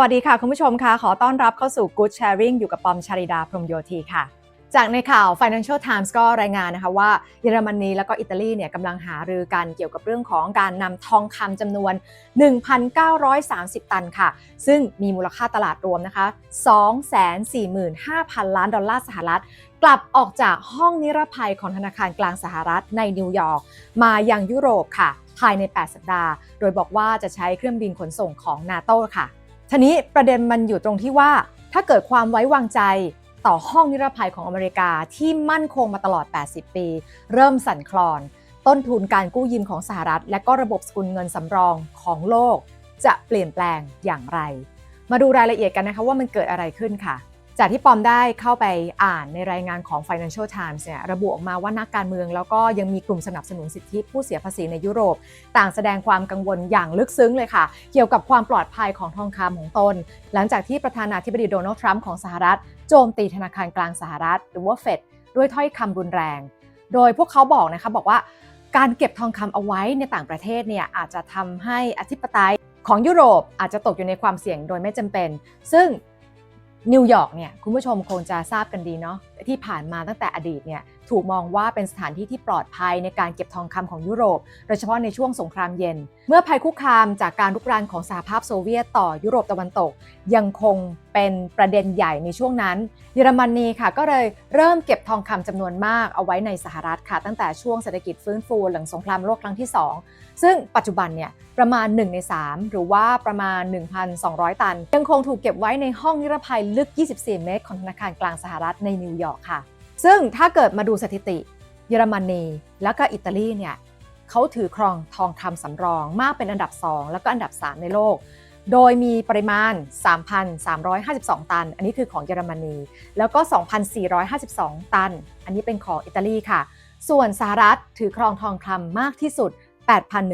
วัสดีค่ะ คุณผู้ชมค่ะ ขอต้อนรับเข้าสู่ Good Sharing อยู่กับปอมชาริดาพรมโยธีค่ะ จากในข่าว Financial Times ก็รายงานนะคะว่าเยอรมนีแล้วก็อิตาลีเนี่ยกำลังหารือกันเกี่ยวกับเรื่องของการนำทองคำจำนวน 1,930 ตันค่ะ ซึ่งมีมูลค่าตลาดรวมนะคะ 245,000 ล้านดอลลาร์สหรัฐ กลับออกจากห้องนิรภัยของธนาคารกลางสหรัฐในนิวยอร์กมายังยุโรปค่ะ ภายใน 8 สัปดาห์ โดยบอกว่าจะใช้เครื่องบินขนส่งของนาโตค่ะ ทีนี้ประเด็นมันอยู่ตรงที่ว่า ถ้าเกิดความไว้วางใจต่อห้องนิรภัยของอเมริกาที่มั่นคงมาตลอด 80 ปี เริ่มสั่นคลอน ต้นทุนการกู้ยืมของสหรัฐ และก็ระบบสกุลเงินสำรองของโลก จะเปลี่ยนแปลงอย่างไร มาดูรายละเอียดกันนะคะว่ามันเกิดอะไรขึ้นค่ะ จากที่ปอมได้เข้าไปอ่านในรายงานของ Financial Times เนี่ยระบุออกมาว่านักการเมืองแล้วก็ยังมีกลุ่มสนับสนุนสิทธิผู้เสียภาษีในยุโรป ต่างแสดงความกังวลอย่างลึกซึ้งเลยค่ะ เกี่ยวกับความปลอดภัยของทองคำของตน หลังจากที่ประธานาธิบดีโดนัลด์ทรัมป์ของสหรัฐ โจมตีธนาคารกลางสหรัฐ หรือว่าเฟดด้วยถ้อยคำรุนแรง โดยพวกเขาบอกนะคะบอกว่าการเก็บทองคำเอาไว้ในต่างประเทศเนี่ยอาจจะทำให้อธิปไตยของยุโรปอาจจะตกอยู่ในความเสี่ยงโดยไม่จำเป็น ซึ่ง นิวยอร์กเนี่ยคุณผู้ชมคงจะทราบกันดีเนาะที่ผ่านมาตั้งแต่อดีตเนี่ยถูกมองว่าเป็นสถานที่ที่ปลอดภัยในการเก็บทองคำของยุโรป โดยเฉพาะในช่วงสงครามเย็น เมื่อภัยคุกคามจากการลุกรานของสหภาพโซเวียตต่อยุโรปตะวันตก ยังคงเป็นประเด็นใหญ่ในช่วงนั้น เยอรมนีค่ะก็เลยเริ่มเก็บทองคำจำนวนมากเอาไว้ในสหรัฐค่ะ ตั้งแต่ช่วงเศรษฐกิจฟื้นฟูหลังสงครามโลกครั้งที่ 2 ซึ่งปัจจุบันเนี่ยประมาณ 1 ใน 3 หรือว่าประมาณ 1,200 ตัน ยังคงถูกเก็บไว้ในห้องนิรภัยลึก 24 เมตรของธนาคารกลางสหรัฐในนิวยอร์กค่ะ ซึ่งถ้าเกิดมาดูสถิติ เยอรมนีแล้วก็อิตาลีเนี่ยเขาถือครองทองคำสำรองมากเป็นอันดับ 2 แล้วก็อันดับ 3 ในโลก โดยมีปริมาณ 3,352 ตัน อันนี้คือของเยอรมนี แล้วก็ 2,452 ตัน อันนี้เป็นของอิตาลีค่ะ ส่วนสหรัฐถือครองทองคำมากที่สุด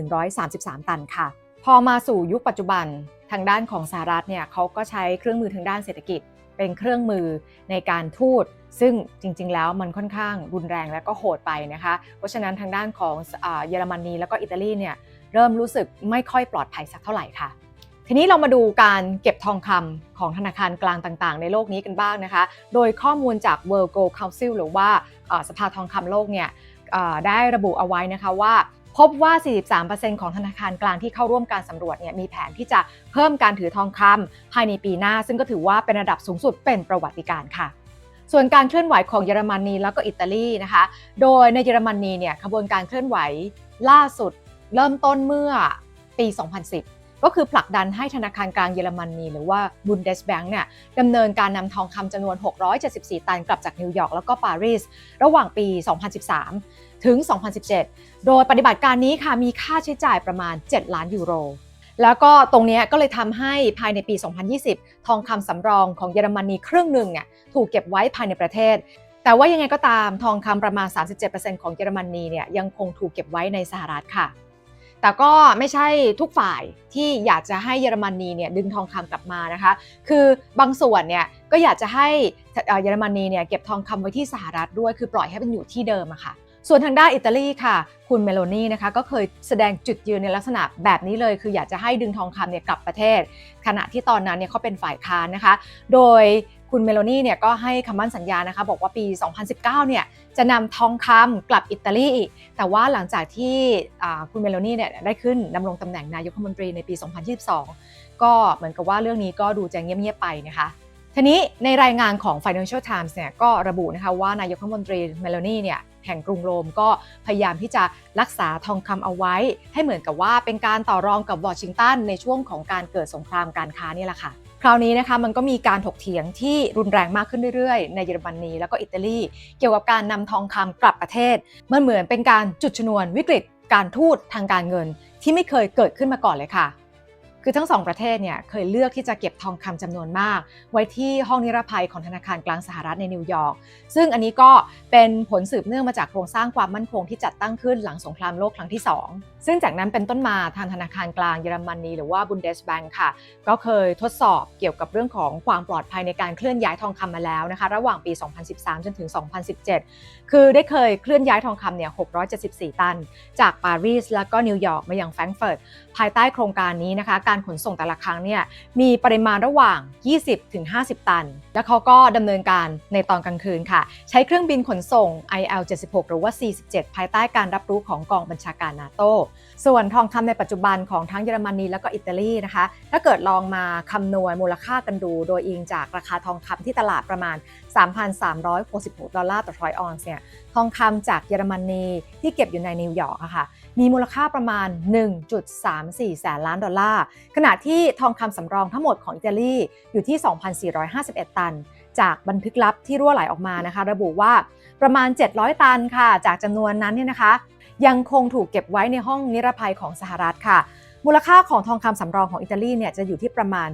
8,133 ตันค่ะ พอมาสู่ยุคปัจจุบันทางด้านของสหรัฐเนี่ยเขาก็ใช้เครื่องมือทางด้านเศรษฐกิจ เป็นเครื่องมือในการทูตซึ่งจริงๆ แล้วมันค่อนข้างรุนแรงและก็โหดไปนะคะ เพราะฉะนั้นทางด้านของเยอรมนีแล้วก็อิตาลีเนี่ยเริ่มรู้สึกไม่ค่อยปลอดภัยสักเท่าไหร่ค่ะ ทีนี้เรามาดูการเก็บทองคำของธนาคารกลางต่างๆ ในโลกนี้กันบ้างนะคะ โดยข้อมูลจาก World Gold Council หรือว่าสภาทองคำโลกเนี่ยได้ระบุเอาไว้นะคะว่า พบว่า 43%ของธนาคารกลางที่เข้าร่วมการสำรวจเนี่ยมีแผนที่จะเพิ่มการถือทองคำภายในปีหน้า ซึ่งก็ถือว่าเป็นระดับสูงสุดเป็นประวัติการ์ค่ะส่วนการเคลื่อนไหวของเยอรมนีแล้วก็อิตาลีนะคะ โดยในเยอรมนีเนี่ยขบวนการเคลื่อนไหวล่าสุดเริ่มต้นเมื่อปี 2010 ก็คือผลักดันให้ธนาคารกลางเยอรมนีหรือว่า Bundesbank เนี่ยดำเนินการนำทองคำจำนวน 674 ตันกลับจากนิวยอร์กแล้วก็ปารีส ระหว่างปี 2013 ถึง 2017 โดยปฏิบัติการนี้ค่ะมีค่าใช้จ่ายประมาณ 7 ล้านยูโร แล้วก็ตรงนี้ก็เลยทำให้ภายในปี 2020 ทองคำสำรองของเยอรมนีครึ่งหนึ่งเนี่ยถูกเก็บไว้ภายในประเทศ แต่ว่ายังไงก็ตามทองคำประมาณ 37%ของเยอรมนีเนี่ยยังคงถูกเก็บไว้ในสหรัฐค่ะแต่ก็ไม่ใช่ทุกฝ่ายที่อยากจะให้เยอรมนีเนี่ยดึงทองคำกลับมานะคะ คือบางส่วนเนี่ยก็อยากจะให้เอ่อเยอรมนีเนี่ยเก็บทองคำไว้ที่สหรัฐด้วย คือปล่อยให้มันอยู่ที่เดิมอะค่ะ ส่วนทางด้านอิตาลีค่ะ คุณเมโลนีนะคะก็เคยแสดงจุดยืนในลักษณะแบบนี้เลย คืออยากจะให้ดึงทองคำเนี่ยกลับประเทศ ขณะที่ตอนนั้นเนี่ยเขาเป็นฝ่ายค้านนะคะ โดยคุณเมโลนีเนี่ยก็ให้คำมั่นสัญญานะคะบอกว่าปี 2019 เนี่ยจะนำทองคำกลับอิตาลี แต่ว่าหลังจากที่คุณเมโลนีเนี่ยได้ขึ้นดำรงตำแหน่งนายกรัฐมนตรีในปี 2022 ก็เหมือนกับว่าเรื่องนี้ก็ดูจะเงียบๆไปนะคะทีนี้ในรายงานของ Financial Times เนี่ยก็ระบุนะคะว่านายกรัฐมนตรีเมโลนีเนี่ย แห่งกรุงโรมก็พยายามที่จะรักษาทองคำเอาไว้ ให้เหมือนกับว่าเป็นการต่อรองกับวอชิงตันในช่วงของการเกิดสงครามการค้านี่แหละค่ะคราวนี้นะคะมันก็มีการถกเถียงที่รุนแรงมากขึ้นเรื่อยๆ ในเยอรมนีแล้วก็อิตาลี เกี่ยวกับการนำทองคำกลับประเทศ มันเหมือนเป็นการจุดชนวนวิกฤตการทูตทางการเงินที่ไม่เคยเกิดขึ้นมาก่อนเลยค่ะ คือทั้งสองประเทศเนี่ยเคยเลือกที่จะเก็บทองคำจำนวนมาก ไว้ที่ห้องนิรภัยของธนาคารกลางสหรัฐในนิวยอร์กซึ่งอันนี้ก็เป็นผลสืบเนื่องมาจากโครงสร้างความมั่นคงที่จัดตั้งขึ้นหลังสงครามโลกครั้งที่ 2 ซึ่งจากนั้นเป็นต้นมาทางธนาคารกลางเยอรมนีหรือว่า Bundesbank ค่ะ ก็เคยทดสอบเกี่ยวกับเรื่องของความปลอดภัยในการเคลื่อนย้ายทองคำมาแล้วนะคะ ระหว่างปี 2013 จนถึง 2017 คือได้เคยเคลื่อนย้ายทองคำเนี่ย 674 ตัน จากปารีสแล้วก็นิวยอร์กมายังแฟรงก์เฟิร์ตภายใต้โครงการนี้นะคะการขนส่งแต่ละครั้งเนี่ยมีปริมาณระหว่าง 20-50 ตัน แล้วเขาก็ดำเนินการในตอนกลางคืนค่ะ ใช้เครื่องบินขนส่ง IL-76 หรือว่า C-17 ภายใต้การรับรู้ของกองบัญชาการนาโตส่วนทองคำในปัจจุบันของทั้งเยอรมนีและก็อิตาลีนะคะ ถ้าเกิดลองมาคำนวณมูลค่ากันดู โดยอิงจากราคาทองคำที่ตลาดประมาณ 3,366 ดอลลาร์ต่อทรอยออนซ์เนี่ยทองคำจากเยอรมนีที่เก็บอยู่ในนิวยอร์กอะค่ะ มีมูลค่าประมาณ 1.34 แสนล้านดอลลาร์ ขณะที่ทองคำสำรองทั้งหมดของอิตาลีอยู่ที่ 2,451 ตัน จากบันทึกลับที่รั่วไหลออกมานะคะ ระบุว่าประมาณ 700 ตันค่ะ จากจำนวนนั้นเนี่ยนะคะ ยังคงถูกเก็บไว้ในห้องนิรภัยของสหรัฐค่ะมูลค่าของทองคำสำรองของอิตาลีเนี่ยจะอยู่ที่ประมาณ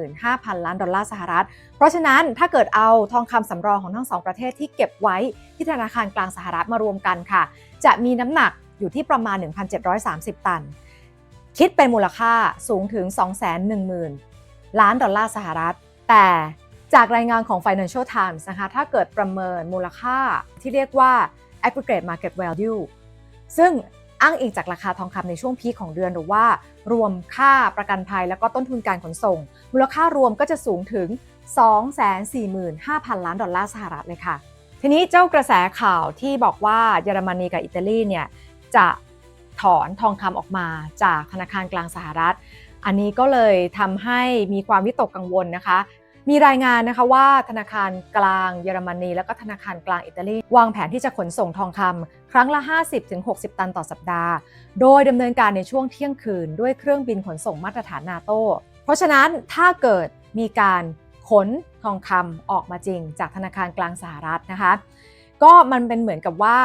75,000 ล้านดอลลาร์สหรัฐ เพราะฉะนั้นถ้าเกิดเอาทองคำสำรองของทั้งสองประเทศที่เก็บไว้ที่ธนาคารกลางสหรัฐมารวมกันค่ะ จะมีน้ำหนัก อยู่ที่ประมาณ 1,730 ตัน คิดเป็นมูลค่าสูงถึง 210,000 ล้านดอลลาร์สหรัฐ แต่จากรายงานของ Financial Times นะคะ ถ้าเกิดประเมินมูลค่าที่เรียกว่า aggregate market value ซึ่งอ้างอิงจากราคาทองคำในช่วงพีคของเดือนหรือว่า รวมค่าประกันภัยแล้วก็ต้นทุนการขนส่ง มูลค่ารวมก็จะสูงถึง 245,000 ล้านดอลลาร์สหรัฐเลยค่ะ ทีนี้เจ้ากระแสข่าวที่บอกว่าเยอรมนีกับอิตาลีเนี่ย จะถอนทองคำออกมาจากธนาคารกลางสหรัฐ อันนี้ก็เลยทำให้มีความวิตกกังวลนะคะ มีรายงานนะคะว่าธนาคารกลางเยอรมนี แล้วก็ธนาคารกลางอิตาลี วางแผนที่จะขนส่งทองคำครั้งละ 50-60 ตันต่อสัปดาห์ โดยดำเนินการในช่วงเที่ยงคืน ด้วยเครื่องบินขนส่งมาตรฐานนาโต เพราะฉะนั้นถ้าเกิดมีการขนทองคำออกมาจริง จากธนาคารกลางสหรัฐนะคะ ก็มันเป็นเหมือนกับว่า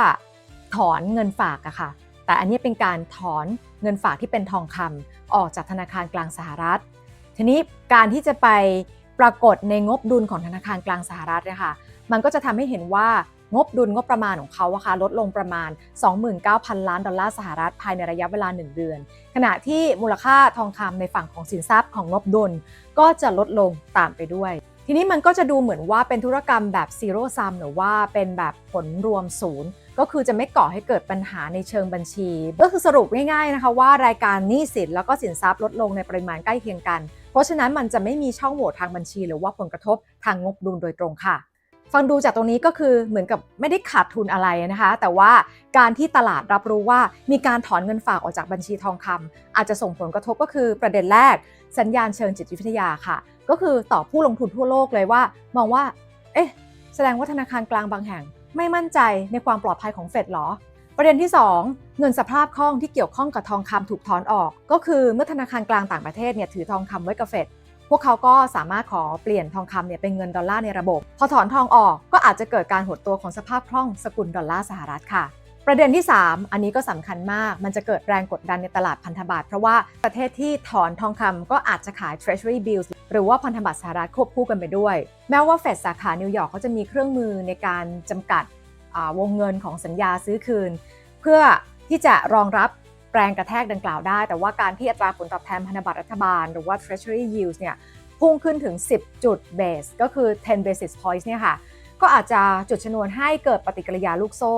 ถอนเงินฝากอะค่ะ แต่อันนี้เป็นการถอนเงินฝากที่เป็นทองคำออกจากธนาคารกลางสหรัฐ ทีนี้การที่จะไปปรากฏในงบดุลของธนาคารกลางสหรัฐนี่ยค่ะมันก็จะทำให้เห็นว่างบดุลงบประมาณของเขาอะค่ะลดลงประมาณ 29,000 ล้านดอลลาร์สหรัฐภายในระยะเวลา 1 เดือน ขณะที่มูลค่าทองคำในฝั่งของสินทรัพย์ของงบดุลก็จะลดลงตามไปด้วย ทีนี้มันก็จะดูเหมือนว่าเป็นธุรกรรมแบบซีโร่ซัมหรือว่าเป็นแบบผลรวมศูนย์ก็คือจะไม่ก่อให้เกิดปัญหาในเชิงบัญชี ก็คือสรุปง่ายๆนะคะว่ารายการหนี้สินแล้วก็สินทรัพย์ลดลงในปริมาณใกล้เคียงกัน เพราะฉะนั้นมันจะไม่มีช่องโหว่ทางบัญชี หรือว่าผลกระทบทางงบดุลโดยตรงค่ะ ฟังดูจากตรงนี้ก็คือเหมือนกับไม่ได้ขาดทุนอะไรนะคะ แต่ว่าการที่ตลาดรับรู้ว่ามีการถอนเงินฝากออกจากบัญชีทองคำอาจจะส่งผลกระทบก็คือประเด็นแรก สัญญาณเชิงจิตวิทยาค่ะ ก็คือต่อผู้ลงทุนทั่วโลกเลยว่า มองว่า เอ๊ะ แสดงว่าธนาคารกลางบางแห่ง ไม่มั่นใจในความปลอดภัยของเฟดหรอ ประเด็นที่ 2 เงินสภาพคล่องที่เกี่ยวข้องกับทองคำถูกถอนออก ก็คือเมื่อธนาคารกลางต่างประเทศเนี่ยถือทองคำไว้กับเฟด พวกเขาก็สามารถขอเปลี่ยนทองคำเนี่ยเป็นเงินดอลลาร์ในระบบ พอถอนทองออกก็อาจจะเกิดการหดตัวของสภาพคล่องสกุลดอลลาร์สหรัฐค่ะ ประเด็นที่ 3 อันนี้ก็สำคัญมาก มันจะเกิดแรงกดดันในตลาดพันธบัตรเพราะว่าประเทศที่ถอนทองคำก็อาจจะขาย treasury bills หรือว่าพันธบัตรสหรัฐควบคู่กันไปด้วย แม้ว่าเฟดสาขานิวยอร์กเขาจะมีเครื่องมือในการจำกัดวงเงินของสัญญาซื้อคืน เพื่อที่จะรองรับ แรงกระแทกดังกล่าวได้ แต่ว่าการที่อัตราผลตอบแทนพันธบัตรรัฐบาล หรือว่า treasury yields เนี่ยพุ่งขึ้นถึง 10 จุดเบส ก็คือ 10 basis points เนี่ยค่ะ ก็อาจจะจุดชนวนให้เกิดปฏิกิริยาลูกโซ่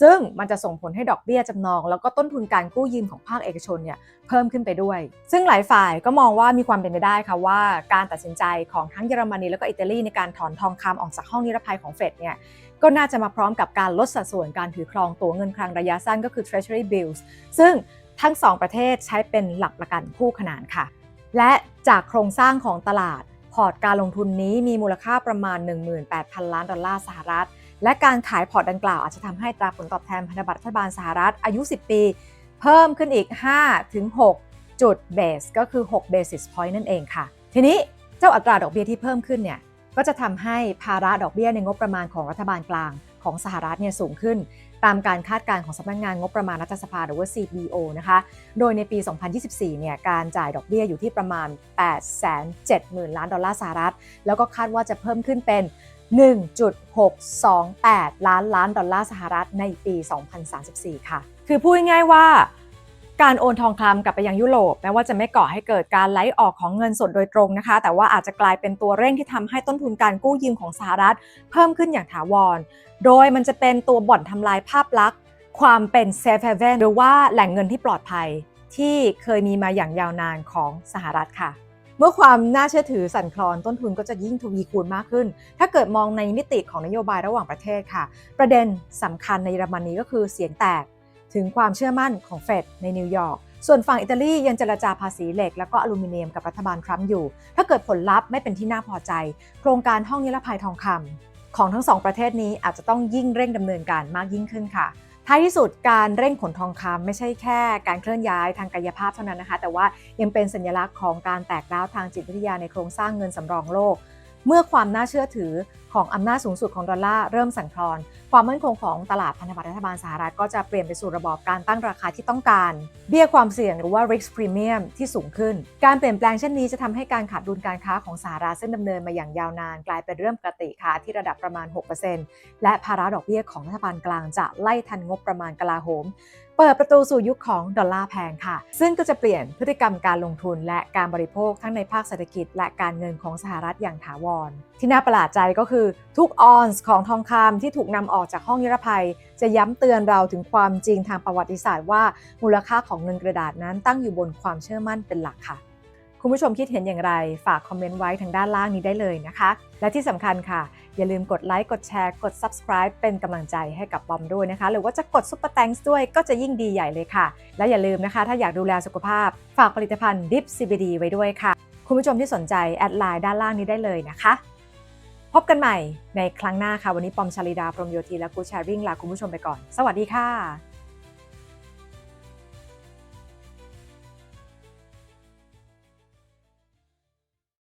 ซึ่งมันจะส่งผลให้ดอกเบี้ยจำนอง แล้วก็ต้นทุนการกู้ยืมของภาคเอกชนเนี่ยเพิ่มขึ้นไปด้วย ซึ่งหลายฝ่ายก็มองว่ามีความเป็นไปได้ค่ะว่า การตัดสินใจของทั้งเยอรมนีแล้วก็อิตาลีในการถอนทองคำออกจากห้องนิรภัยของเฟดเนี่ยก็น่าจะมาพร้อมกับการลดสัดส่วนการถือครองตัวเงินคลังระยะสั้นก็คือ treasury bills ซึ่งทั้งสองประเทศใช้เป็นหลักประกันคู่ขนานค่ะ และจากโครงสร้างของตลาด พอร์ตการลงทุนนี้มีมูลค่าประมาณ 18,000 ล้านดอลลาร์สหรัฐ และการขายพอร์ตดังกล่าวอาจจะทำให้ตราผลตอบแทนพันธบัตรรัฐบาลสหรัฐอายุ 10 ปี เพิ่มขึ้นอีก 5-6 จุดเบสก็คือ 6 basis point นั่นเองค่ะ ทีนี้เจ้าอัตราดอกเบี้ยที่เพิ่มขึ้นเนี่ยก็จะทำให้ภาระดอกเบี้ยในงบประมาณของรัฐบาลกลางของสหรัฐเนี่ยสูงขึ้น ตามการคาดการณ์ของสำนักงานงบประมาณรัฐสภาหรือว่า CBO นะคะ โดยในปี 2024 เนี่ย การจ่ายดอกเบี้ยอยู่ที่ประมาณ 870,000 ล้านดอลลาร์สหรัฐ แล้วก็คาดว่าจะเพิ่มขึ้นเป็น 1.628 ล้านล้านดอลลาร์สหรัฐในปี 2034 ค่ะ คือพูดง่ายๆว่า การโอนทองคำกลับไปยังยุโรปแม้ว่าจะไม่ก่อให้เกิดการไหลออกของเงินสดโดยตรงนะคะ แต่ว่าอาจจะกลายเป็นตัวเร่งที่ทำให้ต้นทุนการกู้ยืมของสหรัฐ เพิ่มขึ้นอย่างถาวร โดยมันจะเป็นตัวบ่อนทำลายภาพลักษณ์ ความเป็น safe haven หรือว่าแหล่งเงินที่ปลอดภัย ที่เคยมีมาอย่างยาวนานของสหรัฐค่ะเมื่อความน่าเชื่อถือสั่นคลอนต้นทุนก็จะยิ่งทวีคูณมากขึ้น ถ้าเกิดมองในมิติของนโยบายระหว่างประเทศค่ะ ประเด็นสำคัญในเยอรมนีก็คือเสียงแตก ถึงความเชื่อมั่นของเฟดในนิวยอร์กส่วนฝั่งอิตาลียังเจรจาภาษีเหล็ก และก็อลูมิเนียมกับรัฐบาลทรัมป์อยู่ ถ้าเกิดผลลัพธ์ไม่เป็นที่น่าพอใจ โครงการห้องนิรภัยทองคำของทั้งสองประเทศนี้อาจจะต้องยิ่งเร่งดำเนินการมากยิ่งขึ้นค่ะท้ายที่สุดการเร่งขนทองคำไม่ใช่แค่การเคลื่อนย้ายทางกายภาพเท่านั้นนะคะ แต่ว่ายังเป็นสัญลักษณ์ของการแตกร้าวทางจิตวิทยาในโครงสร้างเงินสำรองโลก เมื่อความน่าเชื่อถือของอำนาจสูงสุดของดอลลาร์เริ่มสั่นคลอน ความมั่นคงของตลาดพันธบัตรรัฐบาลสหรัฐก็จะเปลี่ยนไปสู่ระบอบการตั้งราคาที่ต้องการ เบี้ยความเสี่ยงหรือว่า risk premium ที่สูงขึ้น การเปลี่ยนแปลงเช่นนี้จะทำให้การขาดดุลการค้าของสหรัฐซึ่งดำเนินมาอย่างยาวนาน กลายเป็นเรื่องปกติค่ะที่ระดับประมาณ 6%และภาระดอกเบี้ยของรัฐบาลกลางจะไล่ทันงบประมาณกลาโหม เปิดประตูสู่ยุคของดอลลาร์แพงค่ะ ซึ่งก็จะเปลี่ยนพฤติกรรมการลงทุนและการบริโภคทั้งในภาคเศรษฐกิจ และการเงินของสหรัฐอย่างถาวร ที่น่าประหลาดใจก็คือทุกออนซ์ของทองคำที่ถูกนำออกจากห้องนิรภัย จะย้ำเตือนเราถึงความจริงทางประวัติศาสตร์ว่ามูลค่าของเงินกระดาษนั้นตั้งอยู่บนความเชื่อมั่นเป็นหลักค่ะ คุณผู้ชมคิดเห็นอย่างไร ฝากคอมเมนต์ไว้ทางด้านล่างนี้ได้เลยนะคะ และที่สำคัญค่ะ อย่าลืมกดไลค์กดแชร์กด subscribe เป็นกำลังใจให้กับบอมด้วยนะคะ หรือว่าจะกด Super Thanks ด้วยก็จะยิ่งดีใหญ่เลยค่ะ และอย่าลืมนะคะ ถ้าอยากดูแลสุขภาพ ฝากผลิตภัณฑ์ Dip CBD ไว้ด้วยค่ะ คุณผู้ชมที่สนใจแอดไลน์ด้านล่างนี้ได้เลยนะคะ พบกันใหม่ในครั้งหน้าค่ะวันนี้ปอมชาลิดาพรมโยธีและกูแชร์ริ่งลาคุณผู้ชมไปก่อน สวัสดีค่ะ